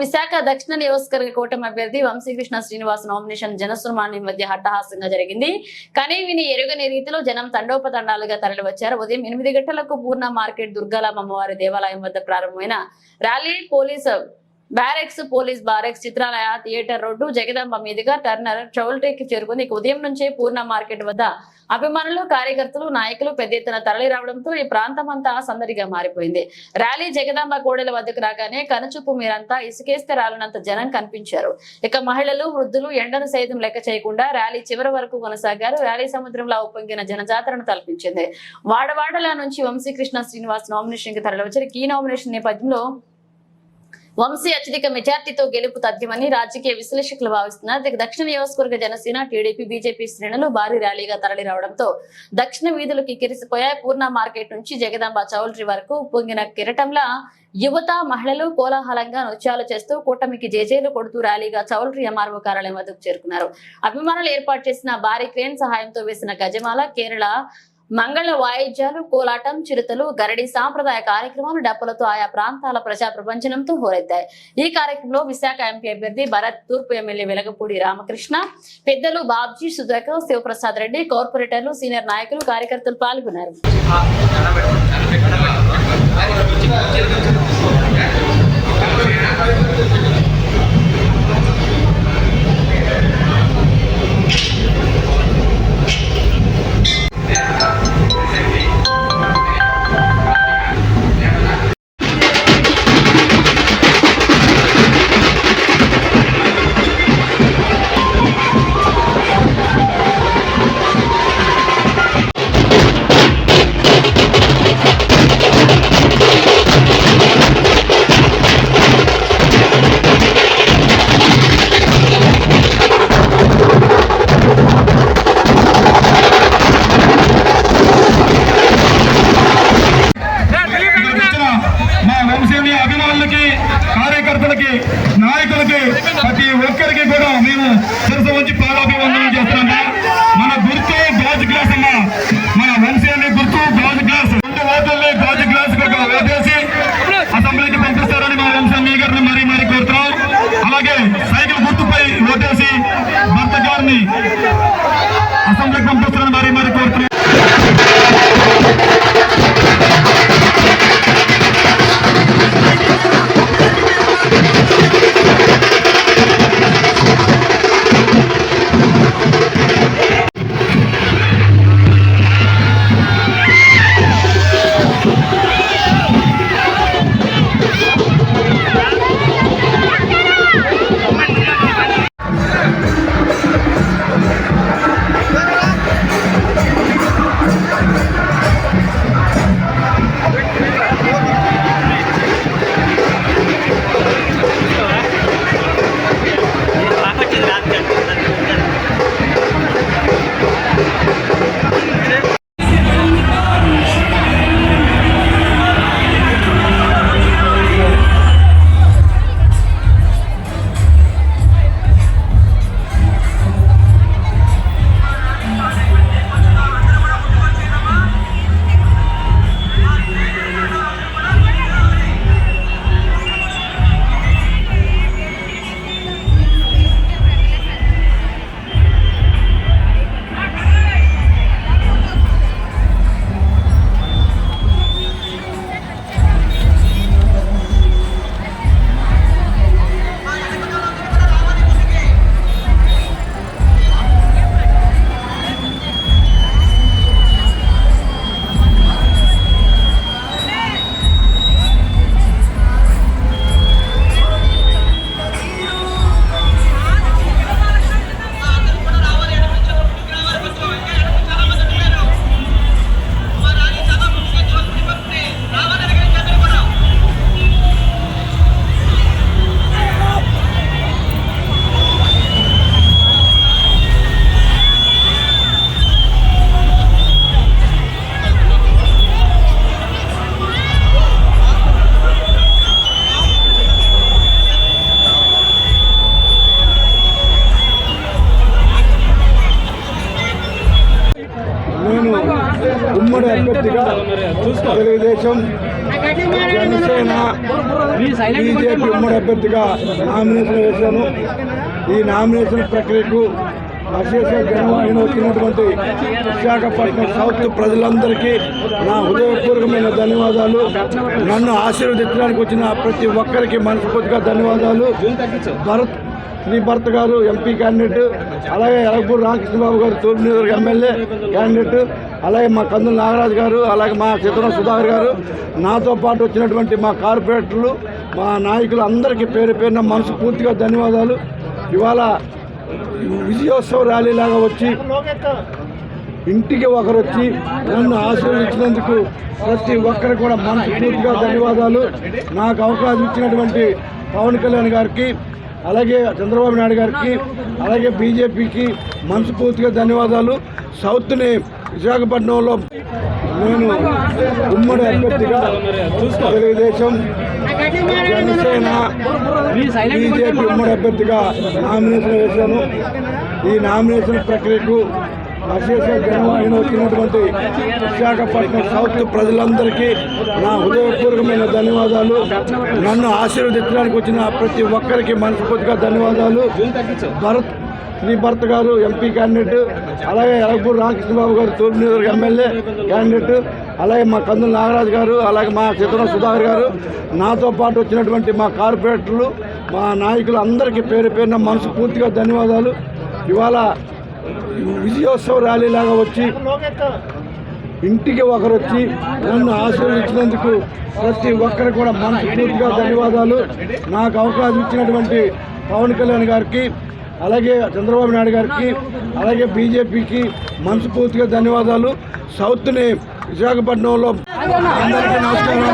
విశాఖ దక్షిణ నియోజకవర్గ కూటమి అభ్యర్థి వంశీకృష్ణ శ్రీనివాస్ నామినేషన్ జనసుమాని మధ్య హట్టహాసంగా జరిగింది. కానీ విని ఎరుగని రీతిలో జనం తండోపతండాలుగా తరలివచ్చారు. ఉదయం ఎనిమిది గంటలకు పూర్ణ మార్కెట్ దుర్గాలమ్మ అమ్మవారి దేవాలయం వద్ద ప్రారంభమైన rally police barracks police barracks Chitralaya theatre road Jagadamba మీదుగా టర్నర్ చౌల్టీకి చేరుకుంది. ఉదయం నుంచే పూర్ణ మార్కెట్ వద్ద అభిమానులు కార్యకర్తలు నాయకులు పెద్ద ఎత్తున తరలి రావడంతో ఈ ప్రాంతం అంతా సందడిగా మారిపోయింది. ర్యాలీ జగదాంబ కోడెల వద్దకు రాగానే కనుచూపు మీరంతా ఇసుకేస్తే రాలనంత జనం కనిపించారు. ఇక మహిళలు వృద్ధులు ఎండను సైతం లెక్క చేయకుండా ర్యాలీ చివరి వరకు కొనసాగారు. ర్యాలీ సముద్రంలో ఉప్పొంగిన జనజాతరను తలపించింది. వాడవాడల నుంచి వంశీకృష్ణ శ్రీనివాస్ నామినేషన్కి తరలివచ్చారు ఈ నామినేషన్ నేపథ్యంలో వంశీ అత్యధిక మెజార్టీతో గెలుపు తథ్యమని రాజకీయ విశ్లేషకులు భావిస్తున్నారు. దక్షిణ నియోజకవర్గ జనసేన టీడీపీ బీజేపీ శ్రేణులు భారీ ర్యాలీగా తరలి రావడంతో దక్షిణ వీధులు కిక్కిరిసిపోయాయి పూర్ణ మార్కెట్ నుంచి జగదాంబ చౌల్ట్రీ వరకు పొంగిన కిరటంలా యువత మహిళలు కోలాహలంగా నృత్యాలు చేస్తూ కూటమికి జేజేలు కొడుతూ ర్యాలీగా చౌల్ట్రీ ఎంఆర్ఓ కార్యాలయం వద్దకు చేరుకున్నారు. అభిమానులు ఏర్పాటు చేసిన భారీ క్రేన్ సహాయంతో వేసిన గజమాల కేరళ మంగళ వాయిద్యాలు కోలాటం చిరుతలు గరడి సాంప్రదాయ కార్యక్రమాలు డప్పులతో ఆయా ప్రాంతాల ప్రజా ప్రపంచనంతో హోరెత్తాయి. ఈ కార్యక్రమంలో విశాఖ ఎంపీ అభ్యర్థి భరత్ తూర్పు ఎమ్మెల్యే వెలగపూడి రామకృష్ణ పెద్దలు బాబ్జీ సుధాకర్ శివప్రసాద్ రెడ్డి కార్పొరేటర్లు సీనియర్ నాయకులు కార్యకర్తలు పాల్గొన్నారు. మూడు అభ్యర్థిగా తెలుగుదేశం జనసేన బీజేపీ ఉమ్మడి అభ్యర్థిగా నామినేషన్ వేశాను. ఈ నామినేషన్ ప్రక్రియకు అశేష జనవాహిని వచ్చినటువంటి విశాఖపట్నం సౌత్ ప్రజలందరికీ నా హృదయపూర్వకమైన ధన్యవాదాలు. నన్ను ఆశీర్వదించడానికి వచ్చిన ప్రతి ఒక్కరికి మనస్ఫూర్తిగా ధన్యవాదాలు. భరత్ శ్రీ భరత్ గారు ఎంపీ క్యాండిడేట్ అలాగే ఎలగపూర్ రామకృష్ణబాబు గారు తూర్పు నియోజకవర్గ ఎమ్మెల్యే క్యాండిడేట్ అలాగే మా కందుల నాగరాజు గారు అలాగే మా చిత్రం సుధాకర్ గారు. నాతో పాటు వచ్చినటువంటి మా కార్పొరేటర్లు మా నాయకులు అందరికీ పేరు పేరున మనస్ఫూర్తిగా ధన్యవాదాలు. ఇవాళ విజయోత్సవ ర్యాలీ లాగా వచ్చి ఇంటికి ఒకరు వచ్చి నన్ను ఆశీర్వదించినందుకు ప్రతి ఒక్కరికి కూడా మనస్ఫూర్తిగా ధన్యవాదాలు. నాకు అవకాశం ఇచ్చినటువంటి పవన్ కళ్యాణ్ గారికి అలాగే చంద్రబాబు నాయుడు గారికి అలాగే బీజేపీకి మనస్ఫూర్తిగా ధన్యవాదాలు. సౌత్ని విశాఖపట్నంలో నేను ఉమ్మడి అభ్యర్థిగా తెలుగుదేశం జనసేన బీజేపీ ఉమ్మడి అభ్యర్థిగా నామినేషన్ వేశాను. ఈ నామినేషన్ ప్రక్రియకు అశేష జనవాహిని వచ్చినటువంటి విశాఖపట్నం సౌత్ ప్రజలందరికీ నా హృదయపూర్వకమైన ధన్యవాదాలు. నన్ను ఆశీర్వదించడానికి వచ్చిన ప్రతి ఒక్కరికి మనస్ఫూర్తిగా ధన్యవాదాలు. భరత్ శ్రీ భర్త గారు ఎంపీ క్యాండిడేట్ అలాగే ఎలగపూర్ రామకృష్ణబాబు గారు తూర్పు నియోజకవర్గ ఎమ్మెల్యే క్యాండిడేట్ అలాగే మా కందుల నాగరాజు గారు అలాగే మా చిత్ర సుధాకర్ గారు. నాతో పాటు వచ్చినటువంటి మా కార్పొరేటర్లు మా నాయకులు అందరికీ పేరు పేరున మనస్ఫూర్తిగా ధన్యవాదాలు. ఇవాళ విజయోత్సవ ర్యాలీ లాగా వచ్చి ఇంటికి ఒకరు వచ్చి నన్ను ఆశీర్వదించినందుకు ప్రతి ఒక్కరికి కూడా మనస్ఫూర్తిగా ధన్యవాదాలు. నాకు అవకాశం ఇచ్చినటువంటి పవన్ కళ్యాణ్ గారికి అలాగే చంద్రబాబు నాయుడు గారికి అలాగే బీజేపీకి మనస్ఫూర్తిగా ధన్యవాదాలు. సౌత్ని విశాఖపట్నంలో అందరికీ నమస్కారం.